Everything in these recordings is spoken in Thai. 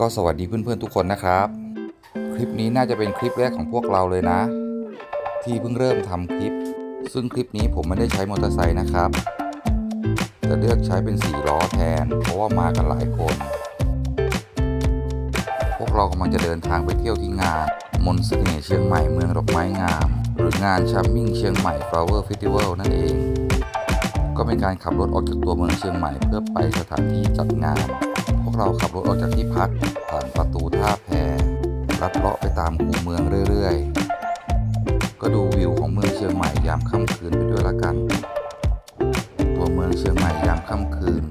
ก็สวัสดีเพื่อนๆทุกคนนะครับ คลิปนี้น่าจะเป็นคลิปแรกของพวกเราเลยนะ ที่เพิ่งเริ่มทำคลิป ซึ่งคลิปนี้ผมไม่ได้ใช้มอเตอร์ไซค์นะครับ จะเลือกใช้เป็น4ล้อแทน เพราะว่ามากันหลายคน พวกเรากำลังจะเดินทางไปเที่ยวที่งาน มนต์เสน่ห์เชียงใหม่เมืองดอกไม้งาม หรืองานชัมมิ่งเชียงใหม่ Flower Festival นั่นเอง ก็เป็นการขับรถออกจากตัวเมืองเชียงใหม่เพื่อไปสถานที่จัดงาน เราขับรถออกจากที่พักผ่านประตูท่าแพลัดเลาะไปตามคูเมืองเรื่อยๆ ก็ดูวิวของเมืองเชียงใหม่ยามค่ำคืนไปด้วยละกัน ตัวเมืองเชียงใหม่ยามค่ำคืน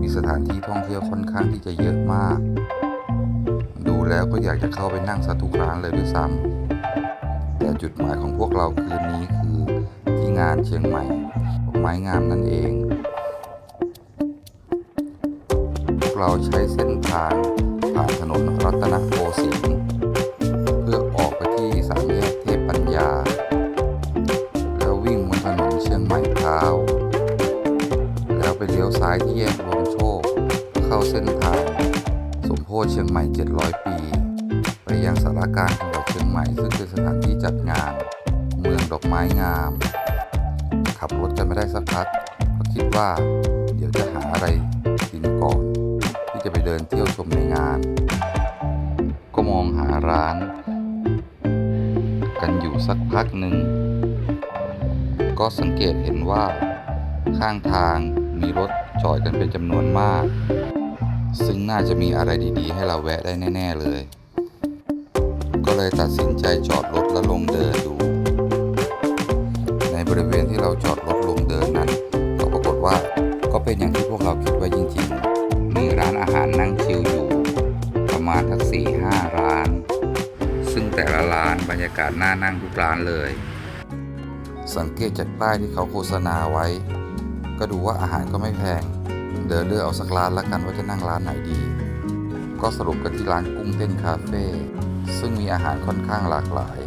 มีสถานที่ท่องเที่ยวค่อนข้างที่จะเยอะมาก ดูแล้วก็อยากจะเข้าไปนั่งสักทุกร้านเลยด้วยซ้ำแต่จุดหมายของพวกเราคืนนี้คือที่งานเชียงใหม่ไม้งามนั่นเอง เราใช้เส้นทางผ่านถนนรัตนโกสินทร์เพื่อออกไปที่สามแยกเทพปัญญา แล้ววิ่งบนถนนเชียงใหม่พร้าวแล้วไปเลี้ยวซ้ายที่แยกรวมโชค เข้าเส้นทางสมโพธิเชียงใหม่ 700 ปี ไปยังสารกลารจังหวัดเชียงใหม่ซึ่งเป็นสถานที่จัดงาน เมืองดอกไม้งาม ขับรถกันไม่ได้สักพักก็คิดว่า มในงาน ก็มองหาร้าน กันอยู่สักพักหนึ่ง ก็สังเกตเห็นว่า ข้างทางมีรถจอดกันเป็นจำนวนมาก ซึ่งน่าจะมีอะไรดีๆ ให้เราแวะได้แน่ ๆ เลย ก็เลยตัดสินใจจอดรถแล้วลงเดินดู ในบริเวณที่เราจอดรถลงเดินนั้น ก็ปรากฏว่าก็เป็นอย่างที่ ณทักสี่ห้าร้าน ซึ่งแต่ละร้านบรรยากาศน่านั่งทุกร้านเลย สังเกตจากป้ายที่เขาโฆษณาไว้ ก็ดูว่าอาหารก็ไม่แพง เดินเลือกเอาสักร้านละกันว่าจะนั่งร้านไหนดี ก็สรุปกันที่ร้านกุ้งเต้นคาเฟ่ซึ่งมีอาหารค่อนข้างหลากหลาย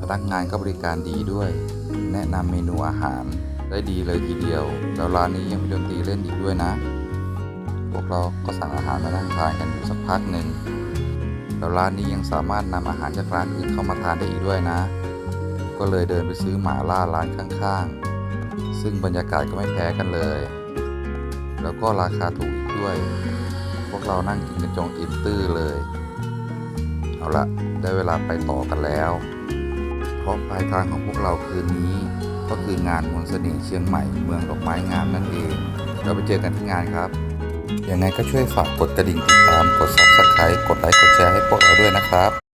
พนักงานก็บริการดีด้วย แนะนำเมนูอาหารได้ดีเลยทีเดียว แล้วร้านนี้ยังมีดนตรีเล่นอีกด้วยนะ พวกเราก็สั่งอาหารมานั่งทานกันอยู่สักพักหนึ่งแล้วร้านนี้ยังสามารถนำอาหารจากร้านอื่นเข้ามาทานได้อีกด้วยนะ ก็เลยเดินไปซื้อหมาล่าร้านข้างๆ ซึ่งบรรยากาศก็ไม่แพ้กันเลย แล้วก็ราคาถูกอีกด้วย พวกเรานั่งกินกันจงอิ่มตื้อเลย เอาละได้เวลาไปต่อกันแล้ว เพราะปลายทางของพวกเราคืนนี้ ก็คืองานมนต์เสน่ห์เชียงใหม่เมืองดอกไม้งามนั่นเอง เราไปเจอกันที่งานครับ ยังไงก็ช่วยฝากกดกระดิ่งติดตาม กด subscribe กดไลค์ กดแชร์ให้พวกเราด้วยนะครับ